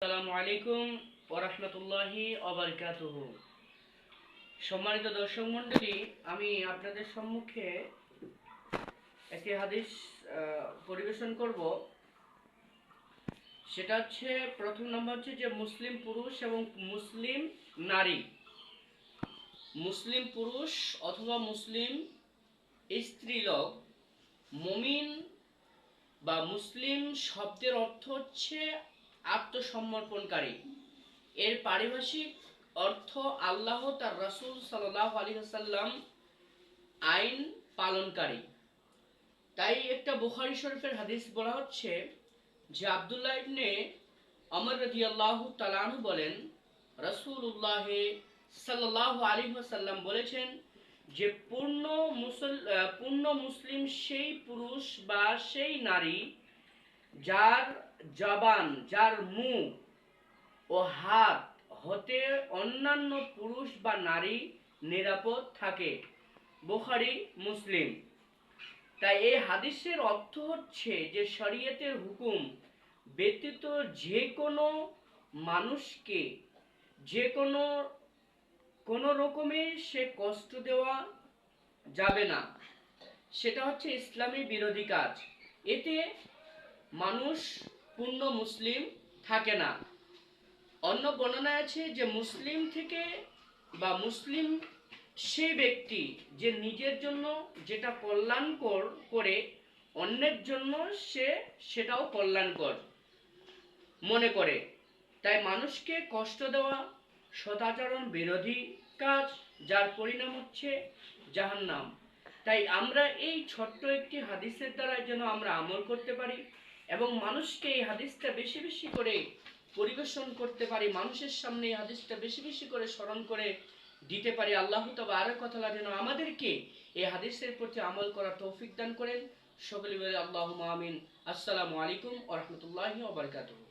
আসসালামু আলাইকুম ওরহমতুল্লাহি অবরকাতুহ সম্মানিত দর্শক মণ্ডলী, আমি আপনাদের সম্মুখে একটি হাদিস পরিবেশন করব। সেটা হচ্ছে, প্রথম নম্বর হচ্ছে যে মুসলিম পুরুষ এবং মুসলিম নারী। মুসলিম পুরুষ অথবা মুসলিম স্ত্রীলোক, মমিন বা মুসলিম শব্দের অর্থ হচ্ছে আত্মসমর্পণকারী। এর পারিভাষিক অর্থ আল্লাহ তার রাসূল সাল্লাহ আলী আইন পালনকারী। তাই একটা বুখারি শরীফের হাদিস বলা হচ্ছে যে আব্দুল্লাহ ইবনে অমর রদি আল্লাহ তালানু বলেন রসুল্লাহ সাল্লাহ আলী সাল্লাম বলেছেন যে পূর্ণ মুসল পূর্ণ মুসলিম সেই পুরুষ বা সেই নারী যার জবান, যার মুখ ও হাত হতে অন্যান্য পুরুষ বা নারী নিরাপদ থাকে। বুখারি, মুসলিম। তাই এই হাদিসের অর্থ হচ্ছে যে শরীয়তের হুকুম ব্যতীত যে কোনো মানুষকে যে কোনো কোনো রকমে সে কষ্ট দেওয়া যাবে না। সেটা হচ্ছে ইসলামী বিরোধী কাজ। এতে মানুষ পূর্ণ মুসলিম থাকে না। অন্য বর্ণনায় আছে যে মুসলিম থেকে বা মুসলিম সে ব্যক্তি যে নিজের জন্য যেটা কল্যাণকর করে, অন্যের জন্য সে সেটাও কল্যাণকর মনে করে। তাই মানুষকে কষ্ট দেওয়া সদাচরণ বিরোধী কাজ, যার পরিণাম হচ্ছে জাহান্নাম। তাই আমরা এই ছোট্ট একটি হাদিসের দ্বারা যেন আমরা আমল করতে পারি। এবং মানুষকে এই হাদিসটা বেশি বেশি করে পরিবেশন করতে পারি, মানুষের সামনে এই হাদিসটা বেশি বেশি করে স্মরণ করে দিতে পারি। আল্লাহ তবে আরও কথা যেন আমাদেরকে এই হাদিসের প্রতি আমল করার তৌফিক দান করেন। সকলে আল্লাহ মামিন আসসালামু আলাইকুম ও ওবরকাতুহ